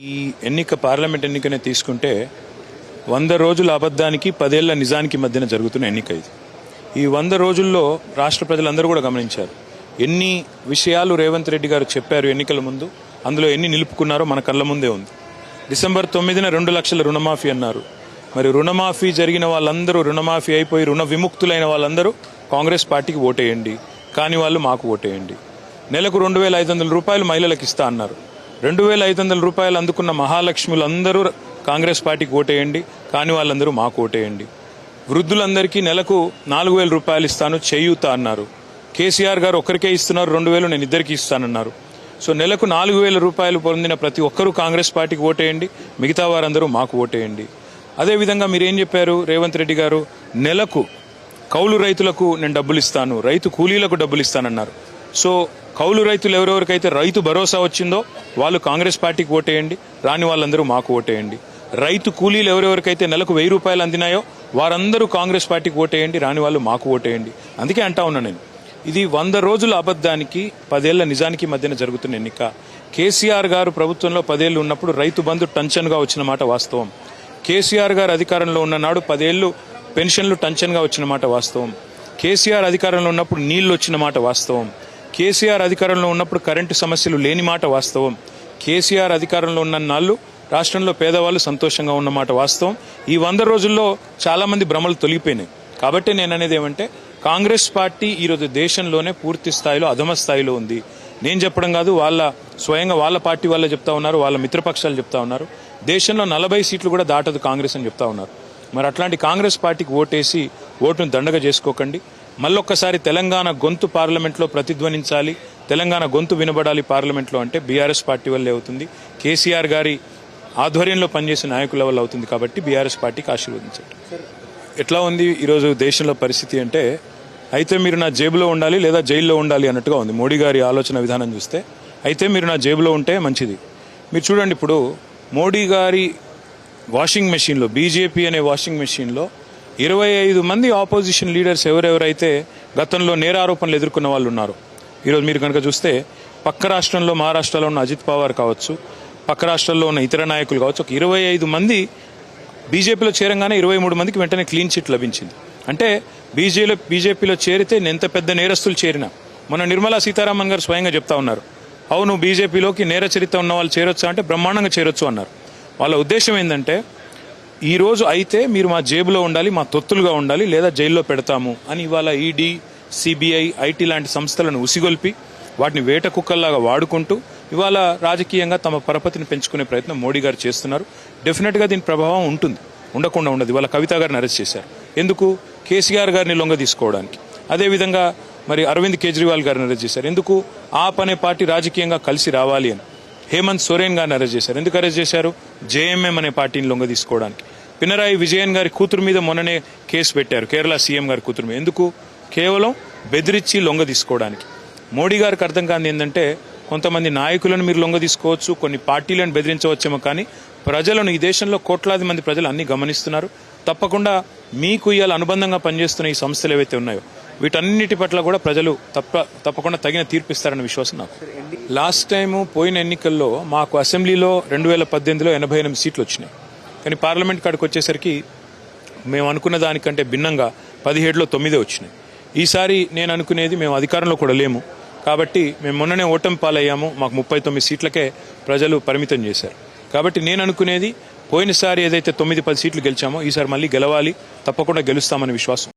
ఈ ఎన్నిక పార్లమెంట్ ఎన్నికనే తీసుకుంటే వంద రోజుల అబద్ధానికి పదేళ్ళ నిజానికి మధ్యన జరుగుతున్న ఎన్నిక ఇది. ఈ వంద రోజుల్లో రాష్ట్ర ప్రజలందరూ కూడా గమనించారు. ఎన్ని విషయాలు రేవంత్ రెడ్డి గారు చెప్పారు ఎన్నికల ముందు అందులో ఎన్ని నిలుపుకున్నారో మన కళ్ళ ముందే ఉంది. డిసెంబర్ తొమ్మిదిన రెండు లక్షల రుణమాఫీ అన్నారు. మరి రుణమాఫీ జరిగిన వాళ్ళందరూ రుణమాఫీ అయిపోయి రుణ విముక్తులైన వాళ్ళందరూ కాంగ్రెస్ పార్టీకి ఓటేయండి. కాని వాళ్ళు మాకు ఓటేయండి. నెలకు రెండు వేల ఐదు వందల రూపాయలు మహిళలకు ఇస్తా అన్నారు. రెండు వేల ఐదు వందల రూపాయలు అందుకున్న మహాలక్ష్ములు అందరూ కాంగ్రెస్ పార్టీకి ఓటేయండి కాని వాళ్ళందరూ మాకు ఓటేయండి. వృద్ధులందరికీ నెలకు నాలుగు వేల రూపాయలు ఇస్తాను చేయూత అన్నారు. కేసీఆర్ గారు ఒక్కరికే ఇస్తున్నారు రెండు వేలు నేను ఇద్దరికి ఇస్తానన్నారు. సో నెలకు నాలుగు వేల రూపాయలు పొందిన ప్రతి ఒక్కరూ కాంగ్రెస్ పార్టీకి ఓటేయండి మిగతా వారందరూ మాకు ఓటేయండి. అదేవిధంగా మీరేం చెప్పారు రేవంత్ రెడ్డి గారు? నెలకు కౌలు రైతులకు నేను డబ్బులు ఇస్తాను రైతు కూలీలకు డబ్బులు ఇస్తానన్నారు. సో కౌలు రైతులు ఎవరెవరికైతే రైతు భరోసా వచ్చిందో వాళ్ళు కాంగ్రెస్ పార్టీకి ఓటేయండి రాని వాళ్ళందరూ మాకు ఓటేయండి. రైతు కూలీలు ఎవరెవరికైతే నెలకు వెయ్యి రూపాయలు అందినాయో వారందరూ కాంగ్రెస్ పార్టీకి ఓటేయండి రాని వాళ్ళు మాకు ఓటేయండి. అందుకే అంటా ఉన్నా నేను. ఇది వంద రోజుల అబద్ధానికి పదేళ్ళ నిజానికి మధ్యన జరుగుతున్న ఎన్నిక. కేసీఆర్ గారు ప్రభుత్వంలో పదేళ్ళు ఉన్నప్పుడు రైతు బంధు టంచన్గా వచ్చిన మాట వాస్తవం. కేసీఆర్ గారు అధికారంలో ఉన్న నాడు పదేళ్ళు పెన్షన్లు టంచన్గా వచ్చిన మాట వాస్తవం. కేసీఆర్ అధికారంలో ఉన్నప్పుడు నీళ్ళు వచ్చిన మాట వాస్తవం. కేసీఆర్ అధికారంలో ఉన్నప్పుడు కరెంటు సమస్యలు లేని మాట వాస్తవం. కేసీఆర్ అధికారంలో ఉన్న నాళ్ళు రాష్ట్రంలో పేదవాళ్ళు సంతోషంగా ఉన్న మాట వాస్తవం. ఈ వంద రోజుల్లో చాలా మంది భ్రమలు తొలగిపోయినాయి. కాబట్టి నేను అనేది ఏమంటే కాంగ్రెస్ పార్టీ ఈరోజు దేశంలోనే పూర్తి స్థాయిలో అధమ స్థాయిలో ఉంది. నేను చెప్పడం కాదు వాళ్ళ స్వయంగా వాళ్ళ పార్టీ వాళ్ళే చెప్తా ఉన్నారు వాళ్ళ మిత్రపక్షాలు చెప్తా ఉన్నారు. దేశంలో నలభై సీట్లు కూడా దాటదు కాంగ్రెస్ అని చెప్తా ఉన్నారు. మరి అట్లాంటి కాంగ్రెస్ పార్టీకి ఓటేసి ఓటును దండగ చేసుకోకండి. మళ్ళొక్కసారి తెలంగాణ గొంతు పార్లమెంట్లో ప్రతిధ్వనించాలి. తెలంగాణ గొంతు వినబడాలి పార్లమెంట్లో అంటే బీఆర్ఎస్ పార్టీ వల్లే అవుతుంది. కేసీఆర్ గారి ఆధ్వర్యంలో పనిచేసే నాయకుల వల్ల అవుతుంది కాబట్టి బీఆర్ఎస్ పార్టీకి ఆశీర్వదించండి. ఎట్లా ఉంది ఈరోజు దేశంలో పరిస్థితి అంటే అయితే మీరు నా జేబులో ఉండాలి లేదా జైల్లో ఉండాలి అన్నట్టుగా ఉంది. మోడీ గారి ఆలోచన విధానం చూస్తే అయితే మీరు నా జేబులో ఉంటే మంచిది. మీరు చూడండి ఇప్పుడు మోడీ గారి వాషింగ్ మెషిన్లో బీజేపీ అనే వాషింగ్ మెషిన్లో ఇరవై ఐదు మంది ఆపోజిషన్ లీడర్స్ ఎవరెవరైతే గతంలో నేరారోపణలు ఎదుర్కొన్న వాళ్ళు ఉన్నారు ఈరోజు మీరు కనుక చూస్తే పక్క రాష్ట్రంలో మహారాష్ట్రలో ఉన్న అజిత్ పవార్ కావచ్చు పక్క రాష్ట్రాల్లో ఉన్న ఇతర నాయకులు కావచ్చు ఒక ఇరవై ఐదు మంది బీజేపీలో చేరంగానే ఇరవై మూడు మందికి వెంటనే క్లీన్ చిట్ లభించింది. అంటే బీజేలో బీజేపీలో చేరితే నేను ఎంత పెద్ద నేరస్తులు చేరినా. మన నిర్మలా సీతారామన్ గారు స్వయంగా చెప్తా ఉన్నారు అవును బీజేపీలోకి నేర చరిత్ర ఉన్న వాళ్ళు చేరొచ్చా అంటే బ్రహ్మాండంగా చేరొచ్చు అన్నారు. వాళ్ళ ఉద్దేశం ఏంటంటే ఈరోజు అయితే మీరు మా జేబులో ఉండాలి మా తొత్తులుగా ఉండాలి లేదా జైల్లో పెడతాము అని ఇవాళ ఈడీ సిబిఐ ఐటీ లాంటి సంస్థలను ఉసిగొల్పి వాటిని వేట కుక్కల్లాగా వాడుకుంటూ ఇవాళ రాజకీయంగా తమ పరపతిని పెంచుకునే ప్రయత్నం మోడీ గారు చేస్తున్నారు. డెఫినెట్గా దీని ప్రభావం ఉంటుంది. ఉండకుండా ఉండదు. ఇవాళ కవిత గారిని అరెస్ట్ చేశారు. ఎందుకు? కేసీఆర్ గారిని లొంగ తీసుకోవడానికి. అదేవిధంగా మరి అరవింద్ కేజ్రీవాల్ గారిని అరెస్ట్ చేశారు. ఎందుకు? ఆప్ అనే పార్టీ రాజకీయంగా కలిసి రావాలి అని. హేమంత్ సోరేన్ గారిని అరెస్ట్ చేశారు. ఎందుకు అరెస్ట్ చేశారు? జేఎంఎం అనే పార్టీని లొంగ తీసుకోవడానికి. పినరాయి విజయన్ గారి కూతురు మీద మొన్ననే కేసు పెట్టారు. కేరళ సీఎం గారి కూతురు మీద. ఎందుకు? కేవలం బెదిరించి లొంగ తీసుకోవడానికి. మోడీ గారికి అర్థం కాని ఏంటంటే కొంతమంది నాయకులను మీరు లొంగ తీసుకోవచ్చు కొన్ని పార్టీలను బెదిరించవచ్చేమో కానీ ప్రజలను ఈ దేశంలో కోట్లాది మంది ప్రజలు అన్ని గమనిస్తున్నారు. తప్పకుండా మీకు ఇవాళ అనుబంధంగా పనిచేస్తున్న ఈ సంస్థలు ఏవైతే ఉన్నాయో వీటన్నిటి పట్ల కూడా ప్రజలు తప్ప తప్పకుండా తగిన తీర్పిస్తారన్న విశ్వాసం నాకు. లాస్ట్ టైం పోయిన ఎన్నికల్లో మాకు అసెంబ్లీలో రెండు వేల పద్దెనిమిదిలో ఎనభై ఎనిమిది సీట్లు వచ్చినాయి. కానీ పార్లమెంట్ కాడికి వచ్చేసరికి మేము అనుకున్న దానికంటే భిన్నంగా పదిహేడులో తొమ్మిదే వచ్చినాయి. ఈసారి నేను అనుకునేది మేము అధికారంలో కూడా లేము. కాబట్టి మేము మొన్ననే ఓటమి పాలయ్యాము. మాకు ముప్పై తొమ్మిది సీట్లకే ప్రజలు పరిమితం చేశారు. కాబట్టి నేను అనుకునేది పోయినసారి ఏదైతే తొమ్మిది పది సీట్లు గెలిచామో ఈసారి మళ్ళీ గెలవాలి. తప్పకుండా గెలుస్తామని విశ్వాసం.